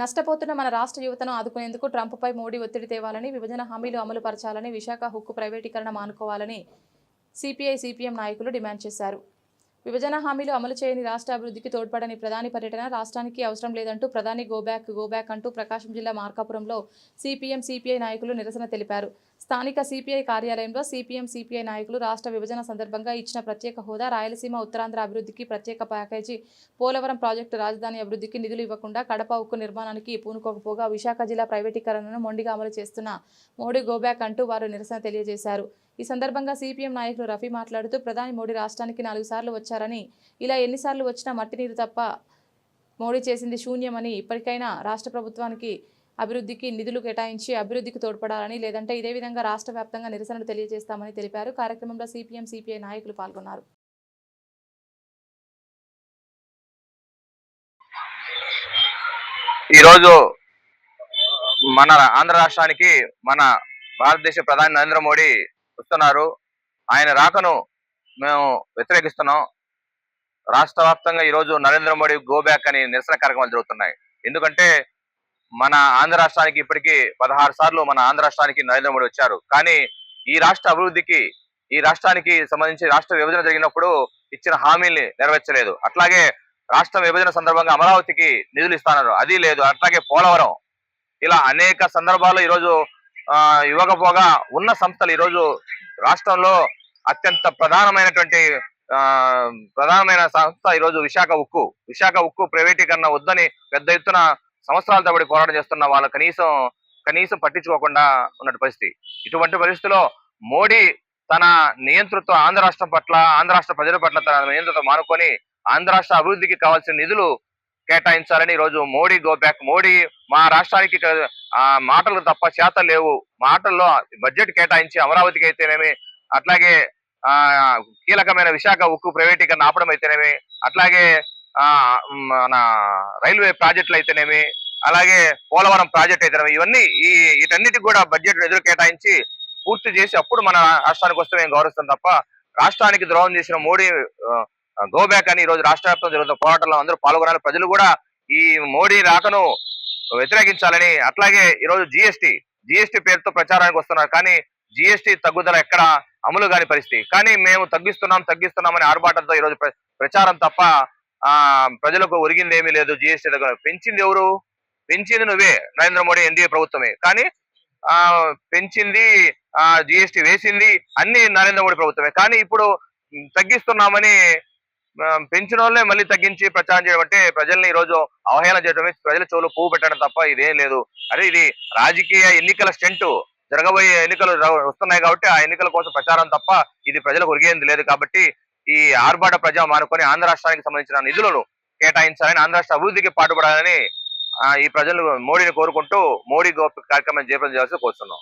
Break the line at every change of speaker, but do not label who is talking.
నష్టపోతున్న మన రాష్ట్ర యువతను ఆదుకునేందుకు ట్రంప్పై మోడీ ఒత్తిడి తేవాలని విభజన హామీలు అమలు పరచాలని విశాఖ హుక్కు ప్రైవేటీకరణ మానుకోవాలని సిపిఐ సిపిఎం నాయకులు డిమాండ్ చేశారు. విభజన హామీలు అమలు చేయని రాష్ట్ర అభివృద్ధికి తోడ్పడని ప్రధాని పర్యటన రాష్ట్రానికి అవసరం లేదంటూ ప్రధాని గోబ్యాక్ గోబ్యాక్ అంటూ ప్రకాశం జిల్లా మార్కాపురంలో సిపిఎం సిపిఐ నాయకులు నిరసన తెలిపారు. స్థానిక సిపిఐ కార్యాలయంలో సిపిఎం సిపిఐ నాయకులు రాష్ట్ర విభజన సందర్భంగా ఇచ్చిన ప్రత్యేక హోదా రాయలసీమ ఉత్తరాంధ్ర అభివృద్ధికి ప్రత్యేక ప్యాకేజీ. పోలవరం ప్రాజెక్టు రాజధాని అభివృద్ధికి నిధులు ఇవ్వకుండా కడప ఉక్కు నిర్మాణానికి పూనుకోకపోగా విశాఖ జిల్లా ప్రైవేటీకరణను మొండిగా అమలు చేస్తున్న మోడీ గోబ్యాక్ అంటూ వారు నిరసన తెలియజేశారు. ఈ సందర్భంగా సిపిఎం నాయకులు రఫీ మాట్లాడుతూ ప్రధాని మోడీ రాష్ట్రానికి నాలుగు సార్లు వచ్చారని ఇలా ఎన్నిసార్లు వచ్చినా మట్టి నీరు తప్ప మోడీ చేసింది శూన్యమని ఇప్పటికైనా రాష్ట్ర ప్రభుత్వానికి అభివృద్ధికి నిధులు కేటాయించి అభివృద్ధికి తోడ్పడాలని లేదంటే ఇదే విధంగా రాష్ట్ర వ్యాప్తంగా నిరసనలు తెలియజేస్తామని తెలిపారు. కార్యక్రమంలో సిపిఎం సిపిఐ నాయకులు పాల్గొన్నారు.
ఈరోజు మన ఆంధ్ర రాష్ట్రానికి మన భారతదేశ ప్రధాని నరేంద్ర మోడీ వస్తున్నారు. ఆయన రాకను మేము వ్యతిరేకిస్తున్నాం. రాష్ట్ర వ్యాప్తంగా ఈరోజు నరేంద్ర మోడీ గో బ్యాక్ అని నిరసన కార్యక్రమాలు జరుగుతున్నాయి. ఎందుకంటే మన ఆంధ్ర రాష్ట్రానికి ఇప్పటికీ పదహారు సార్లు మన ఆంధ్ర రాష్ట్రానికి నరేంద్ర మోడీ వచ్చారు. కానీ ఈ రాష్ట్ర అభివృద్ధికి ఈ రాష్ట్రానికి సంబంధించి రాష్ట్ర విభజన జరిగినప్పుడు ఇచ్చిన హామీల్ని నెరవేర్చలేదు. అట్లాగే రాష్ట్ర విభజన సందర్భంగా అమరావతికి నిధులు ఇస్తున్నారు అది లేదు. అట్లాగే పోలవరం. ఇలా అనేక సందర్భాల్లో ఈరోజు ఆ, ఇవ్వకపోగా ఉన్న సంస్థలు ఈరోజు రాష్ట్రంలో అత్యంత ప్రధానమైనటువంటి ఆ ప్రధానమైన సంస్థ ఈరోజు విశాఖ ఉక్కు. విశాఖ ఉక్కు ప్రైవేటీకరణ వద్దని పెద్ద ఎత్తున సంవత్సరాల తబడి పోరాటం చేస్తున్న వాళ్ళు కనీసం కనీసం పట్టించుకోకుండా ఉన్న పరిస్థితి. ఇటువంటి పరిస్థితిలో మోడీ తన నియంతృత్వ ఆంధ్ర రాష్ట్రం పట్ల ఆంధ్ర రాష్ట్ర ప్రజల పట్ల తన నియంతృత్వం మానుకొని ఆంధ్ర రాష్ట్ర అభివృద్ధికి కావాల్సిన నిధులు కేటాయించాలని ఈరోజు మోడీ గో బ్యాక్ మోడీ మా రాష్ట్రానికి ఆ మాటలు తప్ప చేత లేవు. మాటల్లో బడ్జెట్ కేటాయించి అమరావతికి అయితేనేమి అట్లాగే ఆ కీలకమైన విశాఖ ఉక్కు ప్రైవేటీకరణ ఆపడం అయితేనేమి అట్లాగే మన రైల్వే ప్రాజెక్టులు అయితేనేమి అలాగే పోలవరం ప్రాజెక్ట్ అయితేనేమి ఇవన్నీ ఈ వీటన్నిటికి కూడా బడ్జెట్ ఎదురు కేటాయించి పూర్తి చేసి అప్పుడు మన రాష్ట్రానికి వస్తే మేము గౌరవిస్తాం తప్ప రాష్ట్రానికి ద్రోహం చేసిన మోడీ గో బ్యాక్ అని ఈ రోజు రాష్ట్ర వ్యాప్తంగా జరుగుతున్న పోరాటంలో అందరూ పాల్గొనాలి. ప్రజలు కూడా ఈ మోడీ రాకను వ్యతిరేకించాలని అట్లాగే ఈరోజు జిఎస్టి జిఎస్టి పేరుతో ప్రచారానికి వస్తున్నారు. కానీ జిఎస్టి తగ్గుదల ఎక్కడ అమలు కాని పరిస్థితి. కానీ మేము తగ్గిస్తున్నాం తగ్గిస్తున్నామని ఆర్భాటంతో ఈరోజు ప్రచారం తప్ప ఆ ప్రజలకు ఒరిగింది ఏమీ లేదు జిఎస్టి దగ్గర. పెంచింది ఎవరు? పెంచింది నువ్వే నరేంద్ర మోడీ ఎన్డీఏ ప్రభుత్వమే. కానీ ఆ పెంచింది ఆ జిఎస్టి వేసింది అన్ని నరేంద్ర మోడీ ప్రభుత్వమే. కానీ ఇప్పుడు తగ్గిస్తున్నామని పెంచిన వాళ్ళే మళ్ళీ తగ్గించి ప్రచారం చేయడం అంటే ప్రజల్ని ఈ రోజు అవహేళన చేయడమే ప్రజల చెవులు పువ్వు పెట్టడం తప్ప ఇదేం లేదు. అదే ఇది రాజకీయ ఎన్నికల స్టెంట్ జరగబోయే ఎన్నికలు వస్తున్నాయి కాబట్టి ఆ ఎన్నికల కోసం ప్రచారం తప్ప ఇది ప్రజలకు ఒరిగేంది లేదు కాబట్టి ఈ ఆర్భాట ప్రజా మానుకొని ఆంధ్ర రాష్ట్రానికి సంబంధించిన నిధులను కేటాయించాలని ఆంధ్ర రాష్ట్ర అభివృద్ధికి పాటుపడాలని ఆ, ఈ ప్రజలు మోడీని కోరుకుంటూ మోడీ గోప్ కార్యక్రమం చేపట్టాల్సి కోరుతున్నాం.